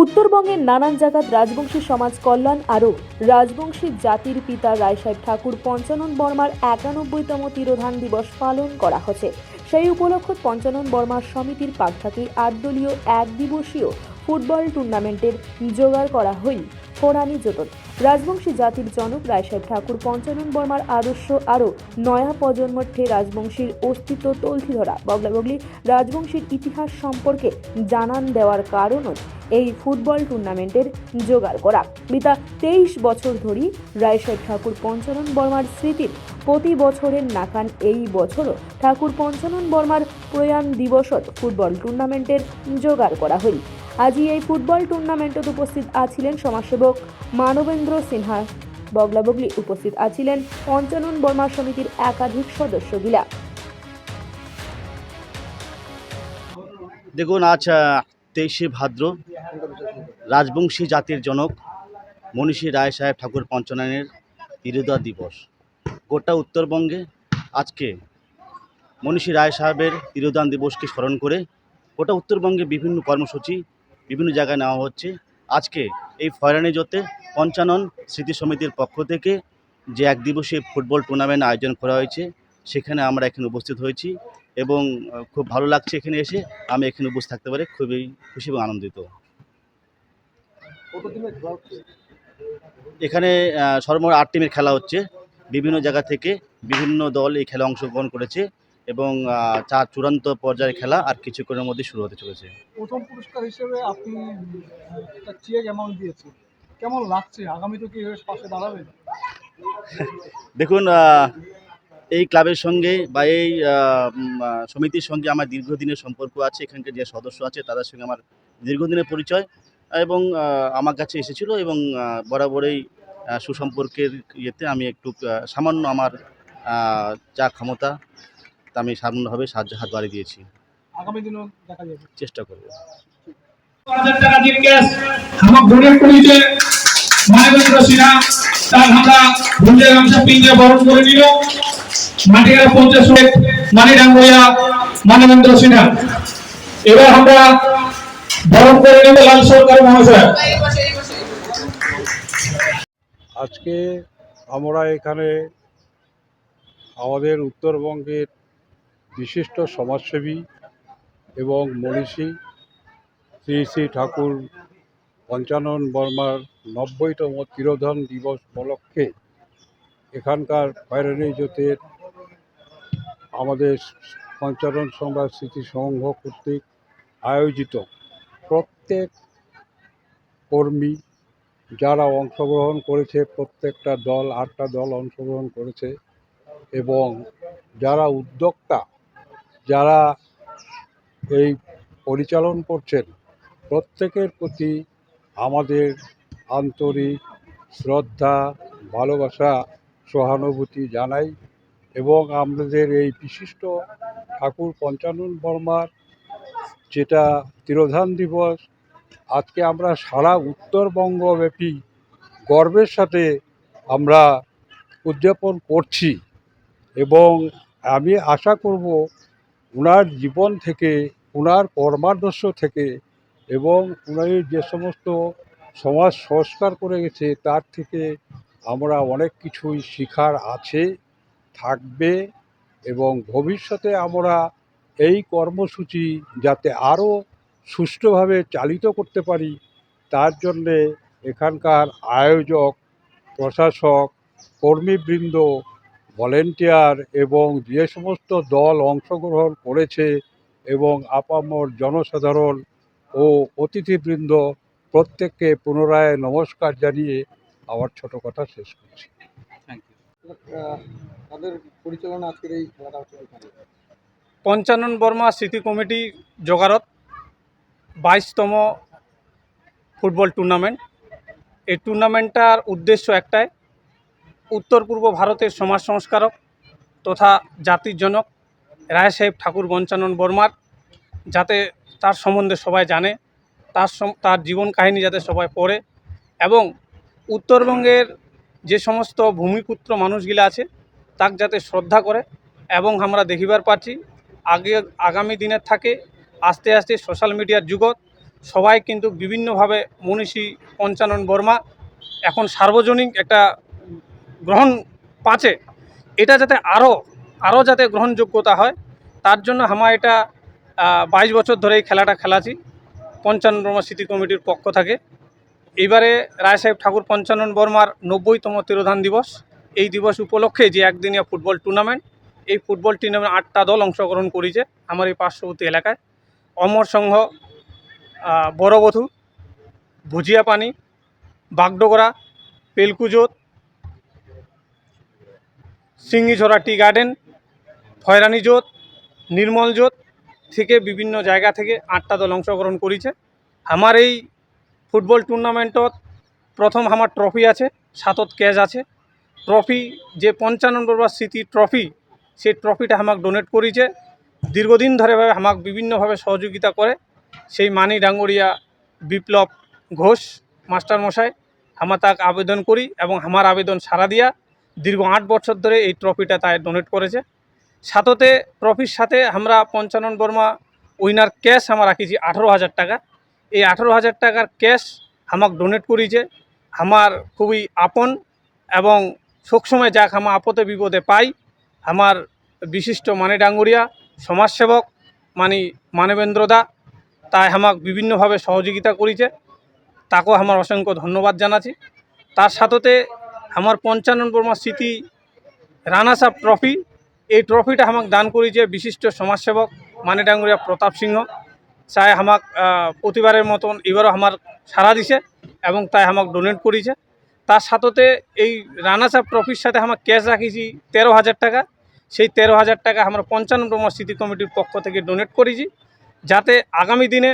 উত্তরবঙ্গের নানান জায়গাত রাজবংশী সমাজ কল্যাণ আরও রাজবংশী জাতির পিতা রায়সাহেব ঠাকুর পঞ্চানন বর্মার একানব্বইতম তিরোধান দিবস পালন করা হচ্ছে। সেই উপলক্ষে পঞ্চানন বর্মার সমিতির পাক থাকি আট দলীয় এক দিবসীয় ফুটবল টুর্নামেন্টের জোগাড় করা হই। ফোরানি জোটন। রাজবংশী জাতির জনক রায়সাহেব ঠাকুর পঞ্চানন বর্মার আদর্শ আরও নয়া প্রজন্মঠে রাজবংশীর অস্তিত্ব তলথি ধরা। বগলা বগলি রাজবংশীর ইতিহাস সম্পর্কে জানান দেওয়ার কারণও এই ফুটবল টুর্নামেন্টের জোগাড় করা। বিতা তেইশ বছর ধরি রায়সাহেব ঠাকুর পঞ্চানন বর্মার স্মৃতির প্রতি বছরের নাকান এই বছরও ঠাকুর পঞ্চানন বর্মার প্রয়াণ দিবসত ফুটবল টুর্নামেন্টের জোগাড় করা হই। আজি এই ফুটবল টুর্নামেন্টত উপস্থিত আছিলেন সমাজসেবক মানবেন্দ্র সিনহা। বগলাবগলি উপস্থিত আছিলেন পঞ্চানন বর্মা সমিতির একাধিক সদস্যগিলা। দেখুন, আজ তেইশে ভাদ্র রাজবংশী জাতির জনক মনীষী রায় সাহেব ঠাকুর পঞ্চননের তিরোদা দিবস। গোটা উত্তরবঙ্গে আজকে মনীষী রায় সাহেবের তিরোদান দিবসকে স্মরণ করে গোটা উত্তরবঙ্গে বিভিন্ন কর্মসূচি বিভিন্ন জায়গায় নেওয়া হচ্ছে। আজকে এই ফয়রানি জোতে পঞ্চানন স্মৃতি সমিতির পক্ষ থেকে যে এক দিবসীয় ফুটবল টুর্নামেন্ট আয়োজন করা হয়েছে, সেখানে আমরা এখানে উপস্থিত হয়েছি এবং খুব ভালো লাগছে এখানে এসে। আমি এখানে উপস্থিত থাকতে পারে, খুবই খুশি এবং আনন্দিত। এখানে সর্বমোট আট টিমের খেলা হচ্ছে। বিভিন্ন জায়গা থেকে বিভিন্ন দল এই খেলা অংশগ্রহণ করেছে। এবং চার চূড়ান্ত পর্যায়ের খেলা আর কিছুক্ষণের মধ্যে শুরু হতে চলেছে। প্রথম পুরস্কার হিসেবে আপনি একটা চেক অ্যামাউন্ট দিয়েছেন। কেমন লাগছে? আগামীতে কি পাশে দাঁড়াবেন দেখুন এই ক্লাবের সঙ্গে বা এই সমিতির সঙ্গে আমার দীর্ঘদিনের সম্পর্ক আছে। এখানকার যে সদস্য আছে তাদের সঙ্গে আমার দীর্ঘদিনের পরিচয় এবং আমার কাছে এসেছিল এবং বরাবরই সুসম্পর্কের ইয়েতে আমি একটু সামান্য আমার যা ক্ষমতা আমি সামান্যভাবে সাহায্য হাত বাড়িয়ে দিয়েছি। আগামী দিনেও দেখা যাবে। চেষ্টা করব। হাজার টাকা আমার কুড়িতে মানবেন্দ্র সিনহা তার আমরা ভুলের অংশ পিঞ্জে বরণ করে নিল। মাটিগাড়া পঞ্চাশ মিনিট মানি ডাঙ্গুয়া মানবেন্দ্র সিনহা এবার আমরা বরণ করে নিব লাল সরকার মহাশয়। আজকে আমরা এখানে আমাদের উত্তরবঙ্গের বিশিষ্ট সমাজসেবী এবং মনীষী শ্রী শ্রী ঠাকুর পঞ্চানন বর্মার নব্বইতম তিরোধন দিবস উপলক্ষে এখানকার খয়রানি জোতের আমাদের পঞ্চানন সংবাদ স্মৃতি সংঘ কর্তৃক আয়োজিত প্রত্যেক কর্মী যারা অংশগ্রহণ করেছে, প্রত্যেকটা দল, আটটা দল অংশগ্রহণ করেছে এবং যারা উদ্যোক্তা যারা এই পরিচালন করছেন, প্রত্যেকের প্রতি আমাদের আন্তরিক শ্রদ্ধা, ভালোবাসা, সহানুভূতি জানাই এবং আমাদের এই বিশিষ্ট ঠাকুর পঞ্চানন বর্মার যেটা তিরোধান দিবস, আজকে আমরা সারা উত্তরবঙ্গব্যাপী গর্বের সাথে আমরা উদযাপন করছি এবং আমি আশা করব ওনার জীবন থেকে ওনার কর্মাদর্শ থেকে এবং উনি যে সমস্ত সমাজ সংস্কার করে গেছে, তার থেকে আমরা অনেক কিছুই শিখার আছে, থাকবে এবং ভবিষ্যতে আমরা এই কর্মসূচি যাতে আরও সুষ্ঠুভাবে চালিত করতে পারি, তার জন্যে এখানকার আয়োজক, প্রশাসক, কর্মীবৃন্দ ভলেন্টিয়ার এবং যে সমস্ত দল অংশগ্রহণ করেছে এবং আপামর জনসাধারণ ও অতিথিবৃন্দ প্রত্যেককে পুনরায় নমস্কার জানিয়ে আমার ছোট কথা শেষ করছি। পরিচালনা আজকের এই খেলাটা পঞ্চানন বর্মা স্মৃতি কমিটি জোগাড়ত বাইশতম ফুটবল টুর্নামেন্ট। এই টুর্নামেন্টটার উদ্দেশ্য একটাই উত্তর পূর্ব ভারতের সমাজ সংস্কারক তথা জাতির জনক রায় সাহেব ঠাকুর বঞ্চানন বর্মার, যাতে তার সম্বন্ধে সবাই জানে, তার তার জীবন কাহিনী যাতে সবাই পড়ে এবং উত্তরবঙ্গের যে সমস্ত ভূমিপুত্র মানুষগুলো আছে, তাক যাতে শ্রদ্ধা করে এবং আমরা দেখিবার পাচ্ছি, আগে, আগামী দিনের থাকে আস্তে আস্তে সোশ্যাল মিডিয়ার যুগত সবাই কিন্তু বিভিন্নভাবে মনীষী পঞ্চানন বর্মা এখন সার্বজনীন একটা গ্রহণ পাচ্ছে এটা যাতে আরও আরও যাতে গ্রহণযোগ্যতা হয়, তার জন্য আমার এটা বাইশ বছর ধরে এই খেলাটা খেলাছি। পঞ্চানন বর্মা স্মৃতি কমিটির পক্ষ থেকে। এইবারে রায় সাহেব ঠাকুর পঞ্চানন বর্মার নব্বইতম তিরোধান দিবস। এই দিবস উপলক্ষে যে একদিনীয় ফুটবল টুর্নামেন্ট, এই ফুটবল টুর্নামেন্ট আটটা দল অংশগ্রহণ করেছে আমার এই পার্শ্ববর্তী এলাকায়। অমর সংঘ বড়বধূ ভুজিয়া পানি বাগডোগরা পেলকুজোত সিঙ্গিঝোড়া টি গার্ডেন, ফয়রানি জোত, নির্মল জোত থেকে বিভিন্ন জায়গা থেকে আটটা দল অংশগ্রহণ করেছে। আমার এই ফুটবল টুর্নামেন্টত প্রথম আমার ট্রফি আছে, সাতত ক্যাচ আছে। ট্রফি যে পঞ্চানন বর্মার স্মৃতি ট্রফি, সেই ট্রফিটা আমাকে ডোনেট করেছে। দীর্ঘদিন ধরে ভাবে আমাকে বিভিন্নভাবে সহযোগিতা করে, সেই মানি ডাঙ্গরিয়া বিপ্লব ঘোষ মাস্টার মশাই আমার তাকে আবেদন করি এবং আমার আবেদন সারা দিয়া দীর্ঘ আট বছর ধরে এই ট্রফিটা তাই ডোনেট করেছে। সাথতে ট্রফির সাথে আমরা পঞ্চানন বর্মা উইনার ক্যাশ আমার রাখিছি আঠেরো হাজার টাকা। এই আঠেরো হাজার টাকার ক্যাশ আমাকে ডোনেট করেছে। আমার খুবই আপন এবং সবসময় যাক আমার আপদে বিপদে পাই। আমার বিশিষ্ট মানে ডাঙ্গুরিয়া সমাজসেবক মানি মানবেন্দ্র দা, তাই আমাকে বিভিন্নভাবে সহযোগিতা করেছে। তাকেও আমার অসংখ্য ধন্যবাদ জানাচ্ছি। তার সাথতে আমার পঞ্চানন বর্মা স্মৃতি রানাস ট্রফি। এই ট্রফিটা আমাকে দান করেছে বিশিষ্ট সমাজসেবক মানে ডাঙ্গুরিয়া প্রতাপ সিংহ। চাই আমাক প্রতিবারের মতন এবারও আমার সাড়া দিছে এবং তাই আমাকে ডোনেট করেছে। তার সাথতে এই রানাস ট্রফির সাথে আমার ক্যাশ রাখিছি তেরো হাজার টাকা। সেই তেরো হাজার টাকা আমার আমরা পঞ্চান্নতম স্মৃতি কমিটির পক্ষ থেকে ডোনেট করেছি যাতে আগামী দিনে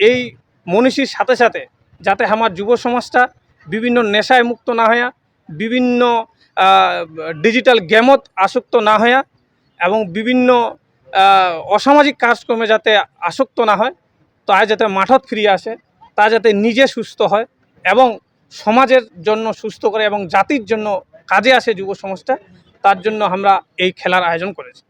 এই মনীষীর সাথে সাথে যাতে আমার যুব সমাজটা বিভিন্ন নেশায় মুক্ত না হইয়া বিভিন্ন ডিজিটাল গেমত আসক্ত না হইয়া এবং বিভিন্ন অসামাজিক কাজকর্মে যাতে আসক্ত না হয় তা যাতে মাঠত ফিরে আসে তা যাতে নিজে সুস্থ হয় এবং সমাজের জন্য সুস্থ করে এবং জাতির জন্য কাজে আসে যুব সমাজটা, তার জন্য আমরা এই খেলার আয়োজন করেছি।